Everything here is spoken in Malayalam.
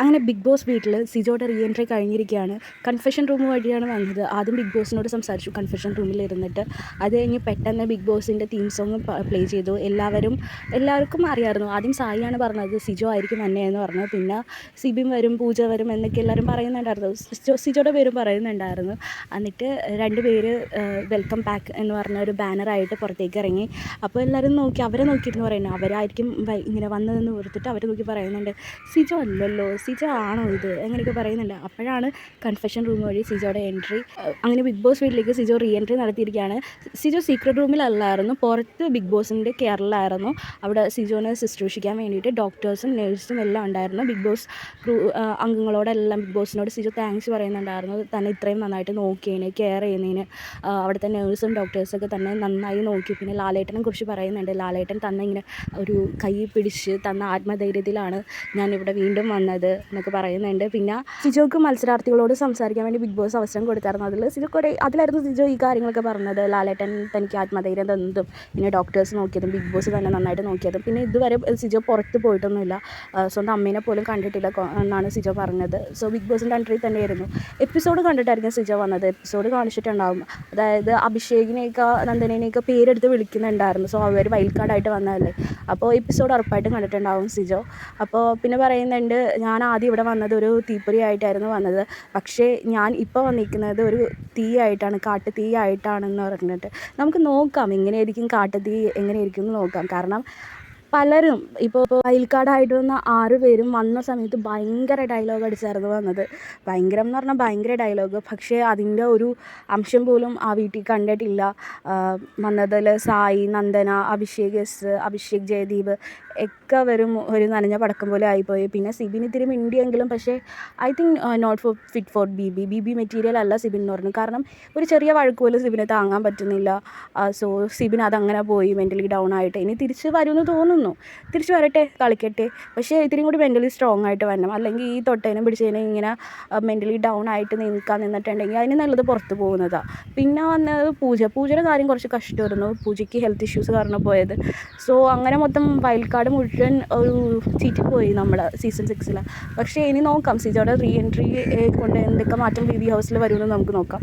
അങ്ങനെ ബിഗ് ബോസ് വീട്ടിൽ സിജോയുടെ റീ എൻട്രി കഴിഞ്ഞിരിക്കുകയാണ് കൺഫെഷൻ റൂം വഴിയാണ് വന്നത്. ആദ്യം ബിഗ് ബോസിനോട് സംസാരിച്ചു. കൺഫെഷൻ റൂമിൽ ഇരുന്നിട്ട് അത് കഴിഞ്ഞ് പെട്ടെന്ന് ബിഗ് ബോസിന്റെ തീം സോങ് പ്ലേ ചെയ്തു. എല്ലാവരും എല്ലാവർക്കും അറിയാമായിരുന്നു. ആദ്യം സായിയാണ് പറഞ്ഞത് സിജോ ആയിരിക്കും തന്നെ എന്ന് പറഞ്ഞു പിന്നെ സിബിം വരും പൂജ വരും എന്നൊക്കെ എല്ലാവരും പറയുന്നുണ്ടായിരുന്നു. സിജോ സിജോയുടെ പേരും പറയുന്നുണ്ടായിരുന്നു. എന്നിട്ട് രണ്ട് പേര് വെൽക്കം പാക്ക് എന്ന് പറഞ്ഞ ഒരു ബാനറായിട്ട് പുറത്തേക്ക് ഇറങ്ങി. അപ്പോൾ എല്ലാവരും നോക്കി അവരെ നോക്കിയിരുന്നു പറയുന്നു അവരായിരിക്കും ഇങ്ങനെ വന്നതെന്ന് ഓർത്തിട്ട് അവരെ നോക്കി പറയുന്നുണ്ട്. സിജോ അല്ലല്ലോ. സിജോ ആണോ ഇത്? അങ്ങനെയൊക്കെ പറയുന്നുണ്ട്. അപ്പോഴാണ് കൺഫെഷൻ റൂം വഴി സിജോയുടെ എൻട്രി അങ്ങനെ ബിഗ് ബോസ് വീട്ടിലേക്ക് സിജോ റീ എൻട്രി നടത്തിയിരിക്കുകയാണ്. സിജോ സീക്രട്ട് റൂമിലല്ലായിരുന്നു പുറത്ത് ബിഗ് ബോസിന്റെ കെയറിലായിരുന്നു അവിടെ സിജോനെ ശുശ്രൂഷിക്കാൻ വേണ്ടിയിട്ട് ഡോക്ടേഴ്സും നേഴ്സും എല്ലാം ഉണ്ടായിരുന്നു. ബിഗ് ബോസ് ക്രൂ അംഗങ്ങളോടെല്ലാം ബിഗ് ബോസിനോട് സിജോ താങ്ക്സ് പറയുന്നുണ്ടായിരുന്നു. തന്നെ ഇത്രയും നന്നായിട്ട് നോക്കിയതിന് കെയർ ചെയ്യുന്നതിന്. അവിടുത്തെ നേഴ്സും ഡോക്ടേഴ്സൊക്കെ തന്നെ നന്നായി നോക്കി. പിന്നെ ലാലേട്ടനെ കുറിച്ച് പറയുന്നുണ്ട്. ലാലേട്ടൻ തന്നെ ഇങ്ങനെ ഒരു കൈ പിടിച്ച് തന്ന ആത്മധൈര്യത്തിലാണ് ഞാനിവിടെ വീണ്ടും വന്നത്. എന്നൊക്കെ പറയുന്നുണ്ട്. പിന്നെ സിജോക്ക് മത്സരാർത്ഥികളോട് സംസാരിക്കാൻ വേണ്ടി ബിഗ് ബോസ് അവസരം കൊടുത്തായിരുന്നു. അതിൽ സിജോ കുറേ അതിലായിരുന്നു സിജോ ഈ കാര്യങ്ങളൊക്കെ പറഞ്ഞത്. ലാലേട്ടൻ തനിക്ക് ആത്മധൈര്യം തന്നതും പിന്നെ ഡോക്ടേഴ്സ് നോക്കിയതും ബിഗ് ബോസ് തന്നെ നന്നായിട്ട് നോക്കിയതും. പിന്നെ ഇതുവരെ സിജോ പുറത്ത് പോയിട്ടൊന്നുമില്ല. സ്വന്തം അമ്മേനെ പോലും കണ്ടിട്ടില്ല എന്നാണ് സിജോ പറഞ്ഞത്. സോ ബിഗ് ബോസിന്റെ എൻട്രി തന്നെയായിരുന്നു. എപ്പിസോഡ് കണ്ടിട്ടായിരിക്കും സിജോ വന്നത്. എപ്പിസോഡ് കാണിച്ചിട്ടുണ്ടാകും അതായത് അഭിഷേകിനെയൊക്കെ നന്ദനേനെയൊക്കെ പേരെടുത്ത് വിളിക്കുന്നുണ്ടായിരുന്നു. സോ അവർ വൈൽഡ് കാർഡായിട്ട് വന്നതല്ലേ? അപ്പോൾ എപ്പിസോഡ് ഉറപ്പായിട്ടും കണ്ടിട്ടുണ്ടാകും സിജോ. അപ്പോൾ പിന്നെ പറയുന്നുണ്ട് ഞാൻ ആദ്യം ഇവിടെ വന്നത് ഒരു തീപ്പൊരി ആയിട്ടായിരുന്നു വന്നത്. പക്ഷേ ഞാൻ ഇപ്പോൾ വന്നിരിക്കുന്നത് ഒരു തീ ആയിട്ടാണ് കാട്ടു തീ ആയിട്ടാണെന്ന് പറഞ്ഞിട്ട്. നമുക്ക് നോക്കാം എങ്ങനെയായിരിക്കും കാട്ടുതീ എങ്ങനെയായിരിക്കും എന്ന് നോക്കാം. കാരണം പലരും ഇപ്പോൾ വയൽക്കാടായിട്ട് വന്ന ആറ് പേരും വന്ന സമയത്ത് ഭയങ്കര ഡയലോഗ് അടിച്ചായിരുന്നു വന്നത്. ഭയങ്കരം എന്ന് പറഞ്ഞാൽ ഭയങ്കര ഡയലോഗ് പക്ഷേ അതിന്റെ ഒരു അംശം പോലും ആ വീട്ടിൽ കണ്ടിട്ടില്ല. വന്നതിൽ സായി നന്ദന അഭിഷേക് എസ് അഭിഷേക് ജയദീപ് ഒക്കെ വരും ഒരു നനഞ്ഞ പടക്കം പോലെ ആയിപ്പോയി. പിന്നെ സിബിൻ ഇത്തിരി മിണ്ടിയെങ്കിലും പക്ഷേ I think not for fit for B B B B material അല്ല സിബിൻ എന്ന് പറഞ്ഞു. കാരണം ഒരു ചെറിയ വഴക്ക് പോലും സിബിനെ താങ്ങാൻ പറ്റുന്നില്ല. സോ സിബിൻ അതങ്ങനെ പോയി മെന്റലി ഡൗൺ ആയിട്ട്. ഇനി തിരിച്ച് വരുമെന്ന് തോന്നുന്നു. തിരിച്ച് വരട്ടെ കളിക്കട്ടെ. പക്ഷേ ഇത്തിരി കൂടി മെന്റലി സ്ട്രോങ് ആയിട്ട് വരണം. അല്ലെങ്കിൽ ഈ തൊട്ടേനും പിടിച്ചതിനും ഇങ്ങനെ മെന്റലി ഡൗൺ ആയിട്ട് നിൽക്കാൻ നിന്നിട്ടുണ്ടെങ്കിൽ അതിന് നല്ലത് പുറത്ത് പോകുന്നതാണ് പിന്നെ വന്നത് പൂജ. പൂജയുടെ കാര്യം കുറച്ച് കഷ്ടമായിരുന്നു. പൂജയ്ക്ക് ഹെൽത്ത് ഇഷ്യൂസ് കാരണം പോയത്. സോ അങ്ങനെ മൊത്തം വയൽക്കാട് മുഴുവൻ ഒരു ചീറ്റി പോയി നമ്മൾ സീസൺ സിക്സിൽ പക്ഷേ ഇനി നോക്കാം. സീജയുടെ റീ എൻട്രി കൊണ്ട് എന്തൊക്കെ മാറ്റം ബി ബി ഹൗസിൽ വരുമെന്ന് നമുക്ക് നോക്കാം.